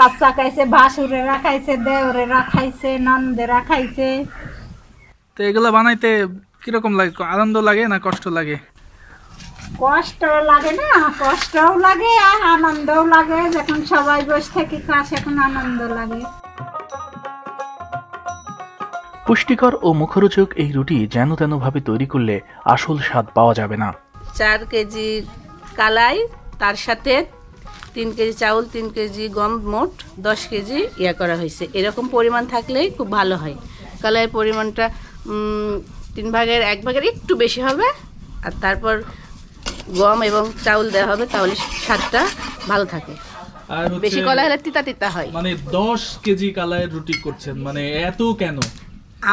কাচ্চা খাইছে ভাসুরে রাখাইছে দেওরে রাখাইছে নন্দে রাখাইছে তো এগুলো বানাইতে কীরকম লাগে? আনন্দ লাগে না কষ্ট লাগে? কষ্ট লাগে না কষ্টও লাগে আর আনন্দও লাগে। যখন সবাই বসে থাকি খাস এখন আনন্দ লাগে। পুষ্টিকর ও মুখরোচক এই রুটি যেন তেনভাবে তৈরি করলে আসল স্বাদ পাওয়া যাবে না। চার কেজি কালাই তার সাথে তিন কেজি চাউল তিন কেজি গম মোট দশ কেজি ইয়া করা হয়েছে। এরকম পরিমাণ থাকলেই খুব ভালো হয়। কালাইয়ের পরিমাণটা তিন ভাগের এক ভাগের একটু বেশি হবে আর তারপর গম এবং চাউল দেওয়া হবে তাহলে স্বাদটা ভালো থাকে। আর বেশি কলা হলে তিতা তিতা হয়। মানে দশ কেজি কালায়ের রুটি করছেন মানে এত কেন?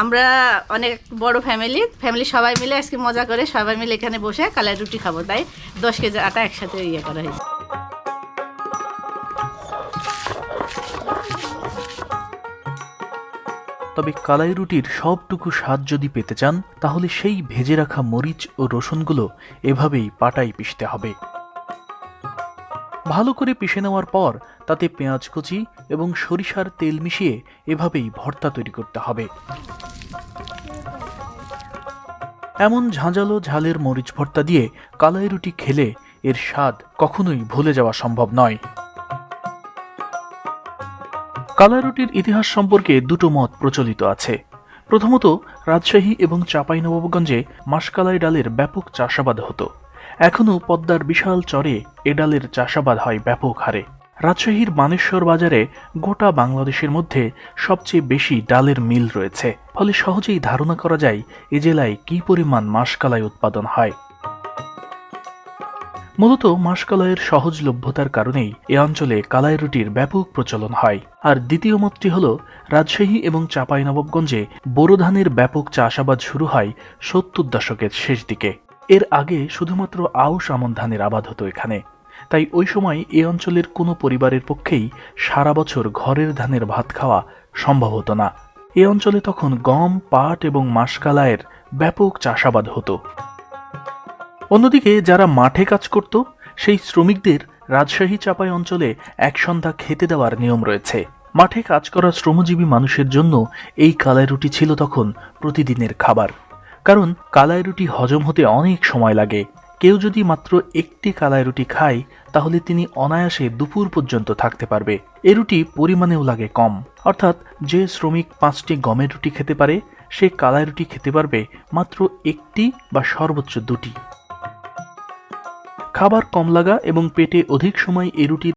আমরা অনেক বড় ফ্যামিলি ফ্যামিলি সবাই মিলে আজকে মজা করে সবাই মিলে এখানে বসে কালাই রুটি খাব তাই দশ কেজি আটা একসাথে ইয়ে করা হয়েছে। তবে কালাই রুটির সবটুকু স্বাদ যদি পেতে চান, তাহলে সেই ভেজে রাখা মরিচ ও রসুনগুলো এভাবেই পাটায় পিষতে হবে। ভালো করে পিষে নেওয়ার পর তাতে পেঁয়াজ কুচি এবং সরিষার তেল মিশিয়ে এভাবেই ভর্তা তৈরি করতে হবে। এমন ঝাঁঝালো ঝালের মরিচ ভর্তা দিয়ে কালাই রুটি খেলে এর স্বাদ কখনোই ভুলে যাওয়া সম্ভব নয়। কালাই রুটির ইতিহাস সম্পর্কে দুটো মত প্রচলিত আছে। প্রথমত, রাজশাহী এবং চাঁপাইনবাবগঞ্জে মাসকালাই ডালের ব্যাপক চাষাবাদ হতো। এখনও পদ্মার বিশাল চরে এ ডালের চাষাবাদ হয় ব্যাপক হারে। রাজশাহীর মানেশ্বর বাজারে গোটা বাংলাদেশের মধ্যে সবচেয়ে বেশি ডালের মিল রয়েছে। ফলে সহজেই ধারণা করা যায়, এ জেলায় কী পরিমাণ মাসকালাই উৎপাদন হয়। মূলত মাসকালাইয়ের সহজলভ্যতার কারণেই এ অঞ্চলে কালাই রুটির ব্যাপক প্রচলন হয়। আর দ্বিতীয় মতটি হল, রাজশাহী এবং চাঁপাইনবাবগঞ্জে বোরো ধানের ব্যাপক চাষাবাদ শুরু হয় সত্তর দশকের শেষ দিকে। এর আগে শুধুমাত্র আউশ আমন ধানের আবাদ হতো এখানে। তাই ওই সময় এ অঞ্চলের কোনো পরিবারের পক্ষেই সারা বছর ঘরের ধানের ভাত খাওয়া সম্ভব হতো না। এ অঞ্চলে তখন গম, পাট এবং মাসকালাইয়ের ব্যাপক চাষাবাদ হতো। অন্যদিকে যারা মাঠে কাজ করত, সেই শ্রমিকদের রাজশাহী চাপাই অঞ্চলে এক সন্ধ্যা খেতে দেওয়ার নিয়ম রয়েছে। মাঠে কাজ করা শ্রমজীবী মানুষের জন্য এই কালাই রুটি ছিল তখন প্রতিদিনের খাবার। কারণ কালাই রুটি হজম হতে অনেক সময় লাগে। কেউ যদি মাত্র একটি কালাই রুটি খায়, তাহলে তিনি অনায়াসে দুপুর পর্যন্ত থাকতে পারবে। এ রুটি পরিমাণেও লাগে কম। অর্থাৎ যে শ্রমিক পাঁচটি গমের রুটি খেতে পারে, সে কালাই রুটি খেতে পারবে মাত্র একটি বা সর্বোচ্চ দুটি। খাবার কম লাগা এবং পেটে অধিক সময় এ রুটি